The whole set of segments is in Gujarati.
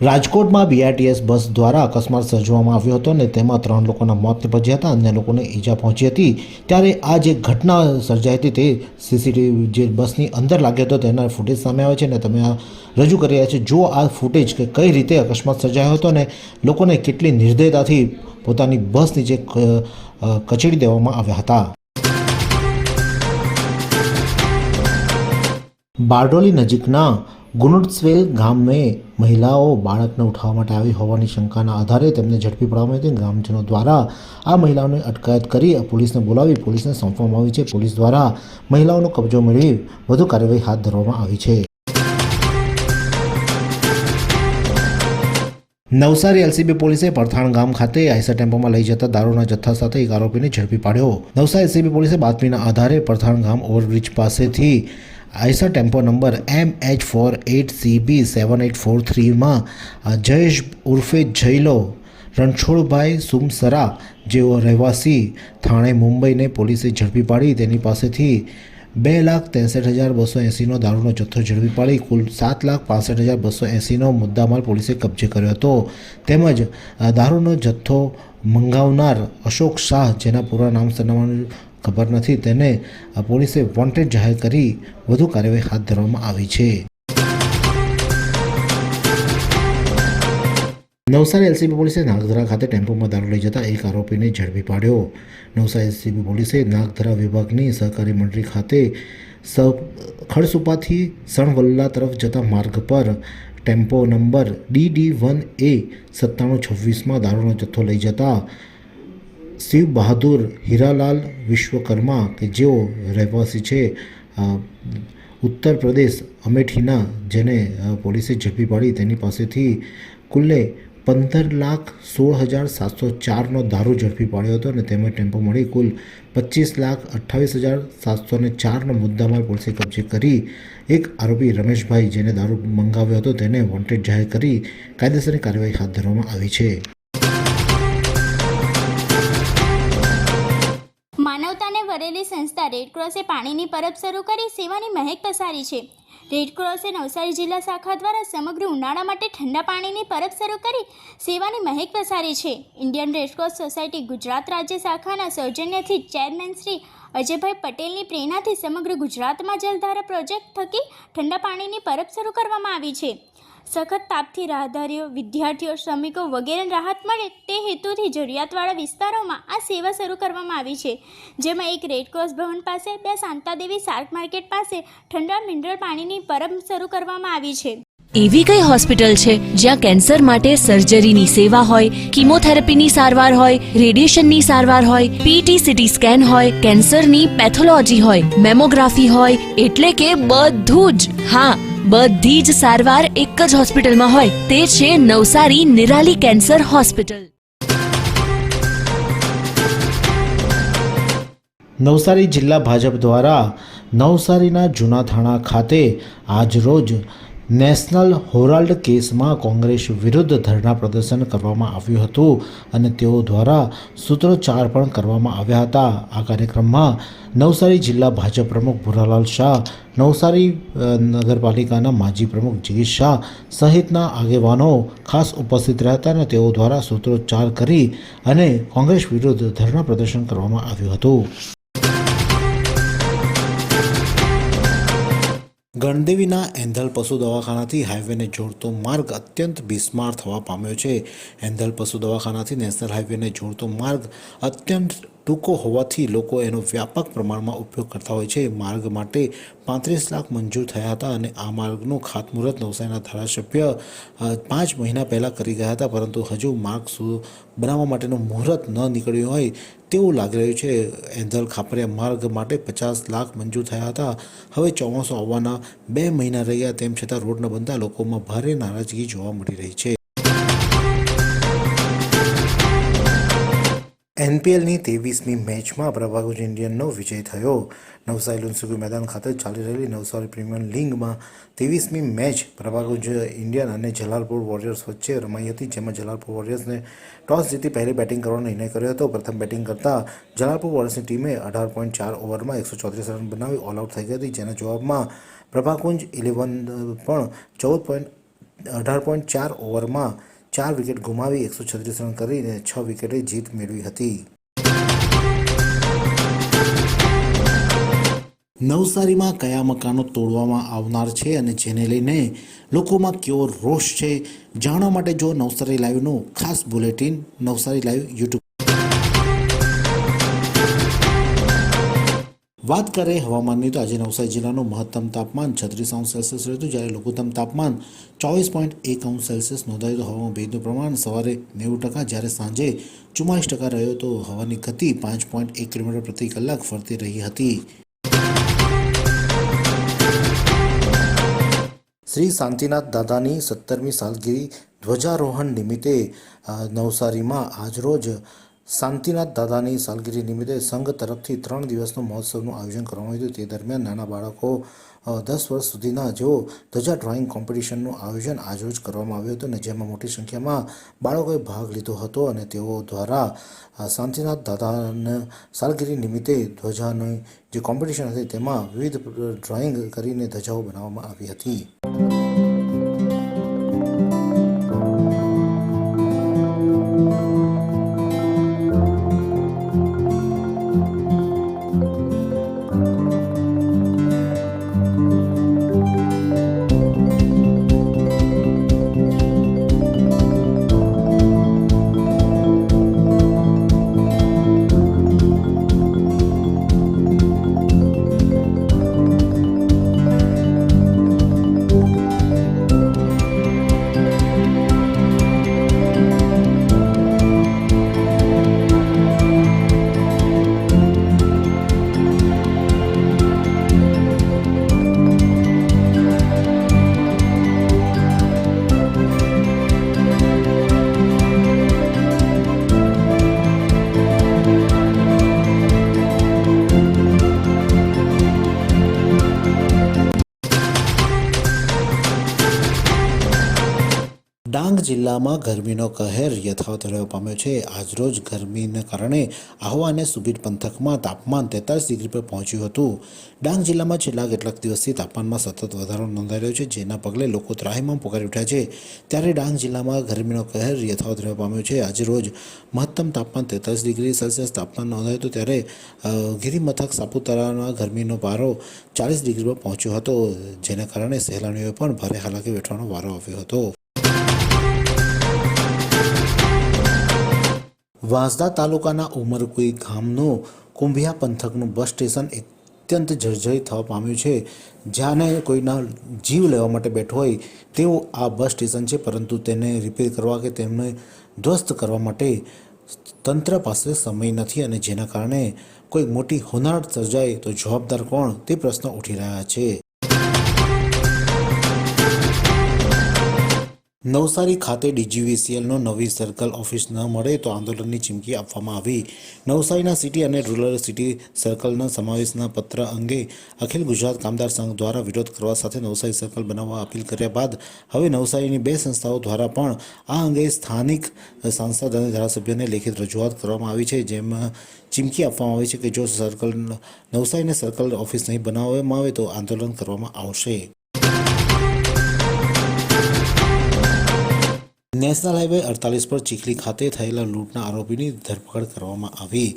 રાજકોટમાં બીઆરટીએસ બસ દ્વારા અકસ્માત સર્જવામાં આવ્યો હતો અને તેમાં ત્રણ લોકોના મોત નિપજ્યા હતા. અન્ય લોકોને ઈજા પહોંચી હતી. ત્યારે આ જે ઘટના સર્જાઈ હતી તે સીસીટીવી જે બસની અંદર લાગ્યો હતો તેના ફૂટેજ સામે આવે છે અને તમે આ રજૂ કરી રહ્યા છે. જો આ ફૂટેજ કે કઈ રીતે અકસ્માત સર્જાયો હતો અને લોકોને કેટલી નિર્દયતાથી પોતાની બસ નીચે કચેડી દેવામાં આવ્યા હતા. બારડોલી નજીકના ગુનુડસ્વેલ ગામે મહિલાઓ બાળકને ઉઠાવવા માટે આવી હોવાની શંકાના આધારે તેમને ઝડપી પાડવામાં આવી હતી ગ્રામજનો દ્વારા આ મહિલાઓની અટકાયત કરી પોલીસને બોલાવી પોલીસને સોંપવામાં આવી છે. પોલીસ દ્વારા મહિલાઓનો કબજો મેળવી વધુ કાર્યવાહી હાથ ધરવામાં આવી છે. નવસારી એલસીબી પોલીસે પરથાણ ગામ ખાતે આઈસર ટેમ્પોમાં લઈ જતા દારૂના જથ્થા સાથે એક આરોપીને ઝડપી પાડ્યો. નવસારી એલસીબી પોલીસે બાતમીના આધારે પરથાણ ગામ ઓવરબ્રિજ પાસેથી Eicher tempo number M H four eight C B seven eight four થ્રીમાં Jayesh ઉર્ફે જયલો, રણછોડભાઈ સુમસરા જેઓ રહેવાસી થાણે મુંબઈને પોલીસે ઝડપી પાડી. તેની પાસેથી બે લાખ ત્રેસઠ હજાર બસો એંસીનો દારૂનો જથ્થો ઝડપી પાડી. કુલ સાત લાખ પાસઠ હજાર બસો એંસીનો મુદ્દામાલ પોલીસે કબજે કર્યો હતો. તેમજ દારૂનો જથ્થો મંગાવનાર અશોક શાહ, જેના પૂરા નામ સરનામાનું ખબર નથી, તેને પોલીસે વોન્ટેડ જાહેર કરી વધુ કાર્યવાહી હાથ ધરવામાં આવી છે. નવસારી એલસીબી પોલીસે નાગધરા ખાતે ટેમ્પોમાં દારૂ લઈ જતા એક આરોપીને ઝડપી પાડ્યો. નવસારી એલસીબી પોલીસે નાગધરા વિભાગની સહકારી મંડળી ખાતે ખડસુપાથી સણવલ્લા તરફ જતા માર્ગ પર tempo number D D one A સત્તાણું છવ્વીસમાં દારૂનો જથ્થો લઈ જતા શિવ બહાદુર હીરાલાલ વિશ્વકર્મા કે જેઓ રહેવાસી છે ઉત્તર પ્રદેશ અમેઠીના જેને પોલીસે ઝડપી પાડી તેની પાસેથી કુલ્લે પંદર લાખ સોળ હજાર સાતસો ચારનો દારૂ ઝડપી પાડ્યો હતો અને તેમાં ટેમ્પો મળી કુલ પચીસ લાખ અઠ્ઠાવીસ હજાર સાતસો ને ચારનો મુદ્દામાલ પોલીસે કબજે કરી એક આરોપી રમેશભાઈ જેને દારૂ મંગાવ્યો હતો તેને વોન્ટેડ જાહેર કરી કાયદેસરની કાર્યવાહી હાથ ધરવામાં આવી છે. સંસ્થા રેડક્રોસે પાણીની પરબ શરૂ કરી સેવાની મહેક પસારી છે. રેડક્રોસે નવસારી જિલ્લા શાખા દ્વારા સમગ્ર ઉનાળા માટે ઠંડા પાણીની પરબ શરૂ કરી સેવાની મહેક પસારી છે. ઇન્ડિયન રેડક્રોસ સોસાયટી ગુજરાત રાજ્ય શાખાના સૌજન્યથી ચેરમેન શ્રી અજયભાઈ પટેલની પ્રેરણાથી સમગ્ર ગુજરાતમાં જલધારા પ્રોજેક્ટ થકી ઠંડા પાણીની પરબ શરૂ કરવામાં આવી છે. સખત તાપથી રાહદારીઓ વિદ્યાર્થીઓ, શ્રમિકો વગેરેને રાહત મળે તે હેતુથી જરૂરિયાતવાળા વિસ્તારોમાં આ સેવા શરૂ કરવામાં આવી છે. જેમાં એક રેડક્રોસ ભવન પાસે, બે શાંતાદેવી શાર્ક માર્કેટ પાસે ઠંડા મિનરલ પાણીની પરબ શરૂ કરવામાં આવી છે. એવી કઈ હોસ્પિટલ છે જ્યાં કેન્સર માટે સર્જરીની સેવા હોય, કિમોથેરાપીની સારવાર હોય, રેડિયેશનની સારવાર હોય પીટી સીટી સ્કેન હોય, કેન્સરની પેથોલોજી હોય, મેમોગ્રાફી હોય, એટલે કે બધું જ. હા, બધી જ સારવાર એક જ હોસ્પિટલમાં હોય, તે છે નવસારી નિરાલી કેન્સર હોસ્પિટલ. નવસારી જિલ્લા ભાજપ દ્વારા નવસારીના જૂના થાણા ખાતે આજરોજ નેશનલ હોરાલ્ડ કેસમાં કોંગ્રેસ વિરુદ્ધ ધરણા પ્રદર્શન કરવામાં આવ્યું હતું અને તેઓ દ્વારા સૂત્રોચ્ચાર પણ કરવામાં આવ્યા હતા. આ કાર્યક્રમમાં નવસારી જિલ્લા ભાજપ પ્રમુખ ભુરાલાલ શાહ, નવસારી નગરપાલિકાના માજી પ્રમુખ જગીશ શાહ સહિતના આગેવાનો ખાસ ઉપસ્થિત રહ્યા હતા અને તેઓ દ્વારા સૂત્રોચ્ચાર કરી અને કોંગ્રેસ વિરુદ્ધ ધરણા પ્રદર્શન કરવામાં આવ્યું હતું. ગણદેવીના એંધલ પશુ દવાખાનાથી હાઈવેને જોડતો માર્ગ અત્યંત બિસ્માર થવા પામ્યો છે. એંધલ પશુ દવાખાનાથી નેશનલ હાઈવેને જોડતો માર્ગ અત્યંત ટૂંકો હોવાથી લોકો એનો વ્યાપક પ્રમાણમાં ઉપયોગ કરતા હોય છે. માર્ગ માટે પાંત્રીસ લાખ મંજૂર થયા હતા અને આ માર્ગનું ખાતમુહૂર્ત નવસારીના ધારાસભ્ય પાંચ મહિના પહેલાં કરી ગયા હતા. પરંતુ હજુ માર્ગ બનાવવા માટેનું મુહૂર્ત ન નીકળ્યું હોય તેવું લાગી રહ્યું છે. એંધલ ખાપરિયા માર્ગ માટે પચાસ લાખ મંજૂર થયા હતા. હવે ચોમાસું આવવાના બે મહિના રહ્યા તેમ છતાં રોડ ન બનતા લોકોમાં ભારે નારાજગી જોવા મળી રહી છે. એનપીએલની ત્રેવીસમી મેચમાં પ્રભાગુજ ઇન્ડિયનનો વિજય થયો. નવસારી લુન્સુગુ મેદાન ખાતે ચાલી રહેલી નવસારી પ્રીમિયર લીગમાં ત્રેવીસમી મેચ પ્રભાગુજ ઇન્ડિયન અને જલાલપુર વોરિયર્સ વચ્ચે રમાઈ હતી, જેમાં જલાલપુર વોરિયર્સને ટોસ જીતી પહેલી બેટિંગ કરવાનો નિર્ણય કર્યો હતો. પ્રથમ બેટિંગ કરતાં જલાલપુર વોરિયર્સની ટીમે અઢાર પોઈન્ટ ચાર ઓવરમાં એકસો ચોત્રીસ રન બનાવી ઓલઆઉટ થઈ ગઈ હતી, જેના જવાબમાં પ્રભાકુંજ ઇલેવન પણ ચૌદ પોઈન્ટ, અઢાર પોઈન્ટ ચાર ઓવરમાં ચાર વિકેટ ગુમાવી એકસો છત્રીસ રન કરીને છ વિકેટે જીત મેળવી હતી. નવસારીમાં કયા મકાનો તોડવામાં આવનાર છે અને જેને લઈને લોકોમાં કેવો રોષ છે, જાણવા માટે જો નવસારી લાઈવનું ખાસ બુલેટિન નવસારી લાઈવ યુટ્યુબ વાત કરીએ હવામાનની, તો આજે નવસારી જિલ્લાનું મહત્તમ તાપમાન છત્રીસ અંશ સેલ્સિયસ રહ્યું હતું. જ્યારે લઘુત્તમ તાપમાન ચોવીસ પોઈન્ટ એક અંશ સેલ્સિયસ નોંધાયું હતું. હવામાં ભેજનું પ્રમાણ સવારે નેવું ટકા, જ્યારે સાંજે ચુમ્માલીસ ટકા રહ્યો હતો. હવાની ગતિ પાંચ પોઈન્ટ એક કિલોમીટર પ્રતિ કલાક ફરતી રહી હતી. શ્રી શાંતિનાથ દાદાની સત્તરમી સાલગીરી ધ્વજારોહણ નિમિત્તે નવસારીમાં આજરોજ શાંતિનાથ દાદાની સાલગીરી નિમિત્તે સંઘ તરફથી ત્રણ દિવસનો મહોત્સવનું આયોજન કરવામાં આવ્યું હતું. તે દરમિયાન નાના બાળકો દસ વર્ષ સુધીના જેઓ ધ્વજા ડ્રોઈંગ કોમ્પિટિશનનું આયોજન આજરોજ કરવામાં આવ્યું હતું અને જેમાં મોટી સંખ્યામાં બાળકોએ ભાગ લીધો હતો અને તેઓ દ્વારા શાંતિનાથ દાદાને સાલગીરી નિમિત્તે ધ્વજાની જે કોમ્પિટિશન હતી તેમાં વિવિધ ડ્રોઈંગ કરીને ધજાઓ બનાવવામાં આવી હતી. ડાંગ જિલ્લામાં ગરમીનો કહેર યથાવત રહ્યો પામ્યો છે. આજરોજ ગરમીને કારણે આહવા અને સુબીર પંથકમાં તાપમાન તેતાલીસ ડિગ્રી પર પહોંચ્યું હતું. ડાંગ જિલ્લામાં છેલ્લા કેટલાક દિવસથી તાપમાનમાં સતત વધારો નોંધાઈ રહ્યો છે, જેના પગલે લોકો ત્રાહીમાં પોકારી ઉઠ્યા છે. ત્યારે ડાંગ જિલ્લામાં ગરમીનો કહેર યથાવત રહ્યો પામ્યો છે. આજે રોજ મહત્તમ તાપમાન તેતાલીસ ડિગ્રી સેલ્સિયસ તાપમાન નોંધાયું હતું, ત્યારે ગિરિમથક સાપુતારાના ગરમીનો પારો ચાલીસ ડિગ્રી પર પહોંચ્યો હતો, જેના કારણે સહેલાણીઓએ પણ ભારે હાલાકી વેઠવાનો વારો આવ્યો હતો. વાંસદા તાલુકાના ઉમરકુઈ ગામનું કુંભિયા પંથકનું બસ સ્ટેશન અત્યંત જર્જરિત થવા પામ્યું છે. જ્યાંને કોઈના જીવ લેવા માટે બેઠો હોય તેવું આ બસ સ્ટેશન છે, પરંતુ તેને રિપેર કરવા કે તેમને ધ્વસ્ત કરવા માટે તંત્ર પાસે સમય નથી અને જેના કારણે કોઈ મોટી હોનારત સર્જાય તો જવાબદાર કોણ તે પ્રશ્ન ઉઠી રહ્યા છે. નવસારી ખાતે ડીજીવીસીએલનો નવી સર્કલ ઓફિસ ન મળે તો આંદોલનની ચીમકી આપવામાં આવી. નવસારીના સિટી અને રૂરલ સિટી સર્કલના સમાવેશના પત્ર અંગે અખિલ ગુજરાત કામદાર સંઘ દ્વારા વિરોધ કરવા સાથે નવસારી સર્કલ બનાવવા અપીલ કર્યા બાદ હવે નવસારીની બે સંસ્થાઓ દ્વારા પણ આ અંગે સ્થાનિક સાંસદ અને ધારાસભ્યોને લેખિત રજૂઆત કરવામાં આવી છે. જેમાં ચીમકી આપવામાં આવી છે કે જો સર્કલ નવસારીને સર્કલ ઓફિસ નહીં બનાવવામાં આવે તો આંદોલન કરવામાં આવશે. નેશનલ હાઈવે અડતાલીસ પર ચીખલી ખાતે થયેલા લૂંટના આરોપીની ધરપકડ કરવામાં આવી.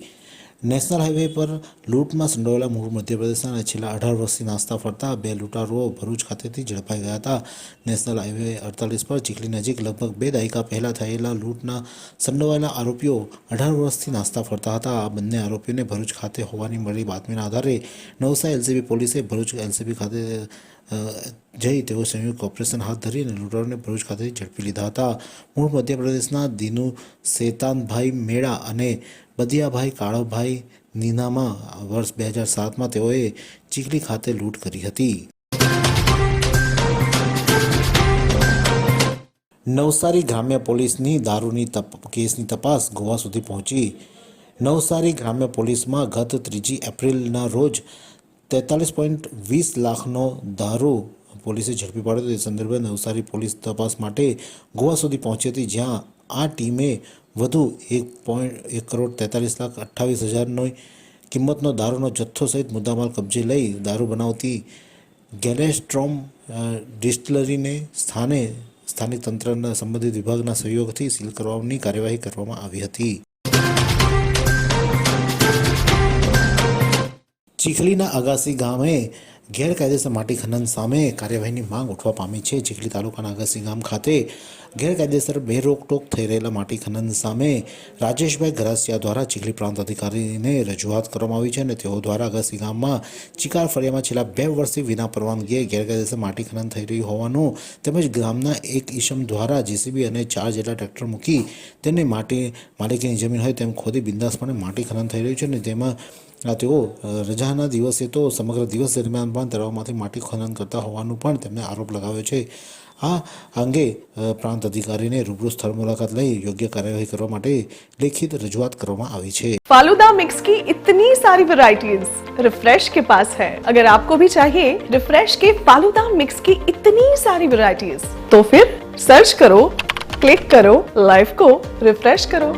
નેશનલ હાઈવે પર લૂંટમાં સંડોવાયેલા મૂળ મધ્યપ્રદેશના અને છેલ્લા અઢાર વર્ષથી નાસ્તા ફરતા બે લૂંટારુઓ ભરૂચ ખાતેથી ઝડપાઈ ગયા હતા. નેશનલ હાઈવે અડતાલીસ પર ચીખલી નજીક લગભગ બે દાયકા પહેલાં થયેલા લૂંટના સંડોવાયેલા આરોપીઓ અઢાર વર્ષથી નાસ્તા ફરતા હતા. આ બંને આરોપીઓને ભરૂચ ખાતે હોવાની મળેલી બાતમીના આધારે નવસા એલસીબી પોલીસે ભરૂચ એલસીબી ખાતે જઈ તેઓ સંયુક્ત ઓપરેશન હાથ ધરીને લૂંટારોને ભરૂચ ખાતેથી ઝડપી લીધા હતા. મૂળ મધ્યપ્રદેશના દિનુ શેતાનભાઈ મેળા અને બદિયાભાઈ કાળાભાઈ નીનામાં વર્ષ બે હજાર સાતમાં તેઓએ ચીખલી ખાતે લૂંટ કરી હતી. નવસારી ગ્રામ્ય પોલીસની દારૂની તપ, કેસની તપાસ ગોવા સુધી પહોંચી. નવસારી ગ્રામ્ય પોલીસમાં ગત ત્રીજી એપ્રિલના રોજ તેતાલીસ પોઈન્ટ વીસ લાખનો દારૂ પોલીસે ઝડપી પાડ્યો. તે સંદર્ભે નવસારી પોલીસ તપાસ માટે ગોવા સુધી પહોંચી હતી, જ્યાં આ ટીમે વધુ એક પોઈન્ટ, એક કરોડ તેતાલીસ લાખ અઠ્ઠાવીસ હજારનો કિંમતનો દારૂનો જથ્થો સહિત મુદ્દામાલ કબજે લઈ દારૂ બનાવતી ગેલેસ્ટ્રોમ ડિસ્ટલરીને સ્થાને સ્થાનિક તંત્રના સંબંધિત વિભાગના સહયોગથી સીલ કરવાની કાર્યવાહી કરવામાં આવી હતી ચીખલીના અગાસી ગામે ગેરકાયદેસર માટી ખનન સામે કાર્યવાહીની માંગ ઉઠવા પામી છે. ચીખલી તાલુકાના અગાસી ગામ ખાતે ગેરકાયદેસર બેરોકટોક થઈ રહેલા માટી ખનન સામે રાજેશભાઈ ગરાસિયા દ્વારા ચીખલી પ્રાંત અધિકારીને રજૂઆત કરવામાં આવી છે અને તેઓ દ્વારા અગાસી ગામમાં ચિકાર ફળિયામાં છેલ્લા બે વર્ષથી વિના પરવાનગીએ ગેરકાયદેસર માટી ખનન થઈ રહ્યું હોવાનું તેમજ ગામના એક ઈસમ દ્વારા જેસીબી અને ચાર જેટલા ટ્રેક્ટર મૂકી તેને માટી માલિકીની જમીન હોય તેમ ખોદી બિંદાસપણે માટી ખનન થઈ રહ્યું છે અને તેમાં, આ તેઓ રજાના દિવસે તો સમગ્ર દિવસ દરમિયાન પણ તળાવમાંથી માટી ખનન કરતા હોવાનું પણ તેમણે આરોપ લગાવ્યો છે. આ અંગે અ, પ્રાંત અધિકારીને રૂબરૂ સ્થળ મુલાકાત લઈ યોગ્ય કાર્યવાહી કરવા માટે લેખિત રજૂઆત કરવામાં આવી છે फालूदा मिक्स की इतनी सारी वैरायटीज रिफ्रेश के पास है अगर आपको भी चाहिए रिफ्रेश के फालूदा मिक्स की इतनी सारी वैरायटीज तो फिर सर्च करो क्लिक करो लाइफ को रिफ्रेश करो